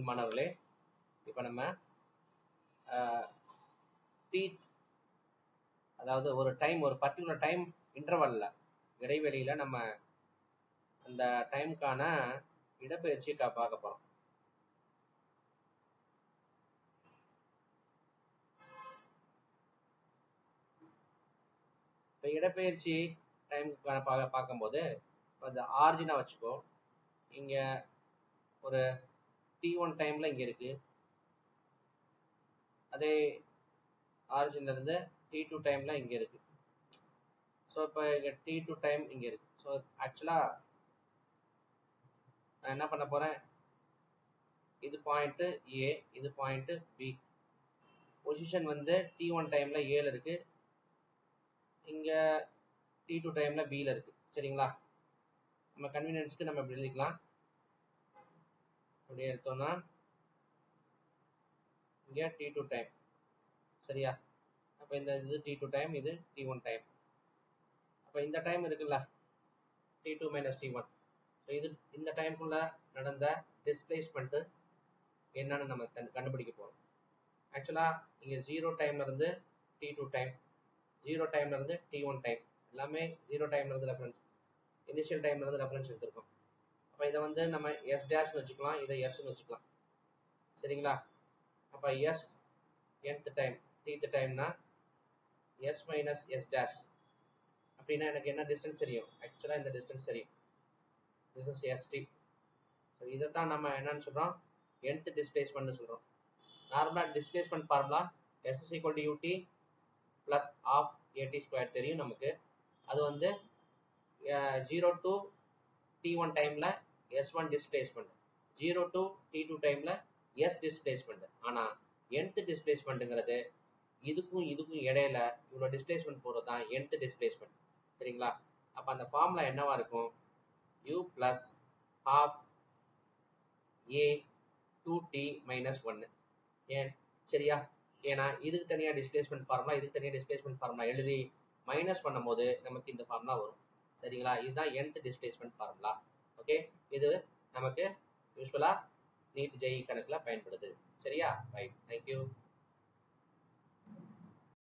அன்பின் மாணவர்களே இப்போ நம்ம டீத் அதாவது ஒரு டைம் ஒரு பர்டிகுலர் டைம் இன்டர்வல்ல இடைவெளியில நம்ம அந்த டைமுக்கான இடப்பெயர்ச்சி கா பார்க்க போறோம். இப்போ இடப்பெயர்ச்சி டைமுக்கான பார்க்கும்போது இப்போ அந்த ஆர்ஜினா வச்சுக்கோ. இங்க ஒரு டி ஒன் டைமில் இங்க இருக்கு. அதே ஆரிஜின்ல இருந்து டி டூ டைமில் இங்க இருக்கு. ஸோ இப்போ இங்க டி டூ டைம் இங்க இருக்கு. ஸோ ஆக்சுவலாக நான் என்ன பண்ண போறேன்? இது பாயிண்ட் ஏ இது பாயிண்ட் பி பொசிஷன் வந்து டி ஒன் டைமில் ஏல இருக்கு. இங்க டி டூ டைமில் பில இருக்கு. சரிங்களா? நம்ம கன்வீனியன்ஸ்க்கு நம்ம இப்படி எழுதிக்கலாம். அப்படி எடுத்தோம்னா இங்கே டி டூ டைம் சரியா? அப்போ இந்த இது டி டூ டைம் இது டி ஒன் டைம் அப்போ இந்த டைம் இருக்குல்ல T two minus T one so இது இந்த டைமுக்குள்ள நடந்த டிஸ்பிளேஸ்மெண்ட்டு என்னன்னு நம்ம கண்டு கண்டுபிடிக்க போகிறோம் ஆக்சுவலாக இங்கே ஜீரோ டைம்லேருந்து டி டூ டைம் ஜீரோ டைம்லேருந்து டி ஒன் டைம் எல்லாமே ஜீரோ டைம்லேருந்து ரெஃபரன்ஸ் இனிஷியல் டைம்லேருந்து ரெஃபரன்ஸ் எடுத்திருக்கோம். அப்போ இதை வந்து நம்ம எஸ் டேஷ்னு வச்சுக்கலாம் இதை எஸ்ன்னு வச்சுக்கலாம். சரிங்களா? அப்போ எஸ் என்த் டைம் டீத் டைம்னா எஸ் மைனஸ் எஸ் டேஷ் அப்படின்னா எனக்கு என்ன டிஸ்டன்ஸ் தெரியும்? ஆக்சுவலாக இந்த டிஸ்டன்ஸ் தெரியும். திஸ் இஸ் எஸ்டி ஸோ இதை தான் நம்ம என்னன்னு சொல்கிறோம் என்த் டிஸ்பிளேஸ்மெண்ட்னு சொல்கிறோம் நார்மலாக displacement formula S is equal to ut plus half at square தெரியும் நமக்கு. அது வந்து ஜீரோ டு டி ஒன் டைமில் S one displacement zero to T two டைமில் எஸ் டிஸ்பிளேஸ்மெண்ட் ஆனால் nth டிஸ்பிளேஸ்மெண்ட்டுங்கிறது இதுக்கும் இதுக்கும் இடையில இவ்வளோ டிஸ்பிளேஸ்மெண்ட் போகிறது தான் nth டிஸ்பிளேஸ்மெண்ட் சரிங்களா? அப்போ அந்த ஃபார்முலா என்னவா இருக்கும்? U plus half a two T minus ஒன்று ஏன்? சரியா? ஏன்னா இதுக்கு தனியாக டிஸ்பிளேஸ்மெண்ட் ஃபார்முலா இதுக்கு தனியாக டிஸ்பிளேஸ்மெண்ட் ஃபார்முலா எழுதி மைனஸ் பண்ணும்போது நமக்கு இந்த ஃபார்முலா வரும். சரிங்களா? இதுதான் nth டிஸ்பிளேஸ்மெண்ட் ஃபார்முலா ஓகே இது நமக்கு யூஸ்ஃபுல்லாக நீட் ஜெய் கணக்கில் பயன்படுது. சரியா? Right thank you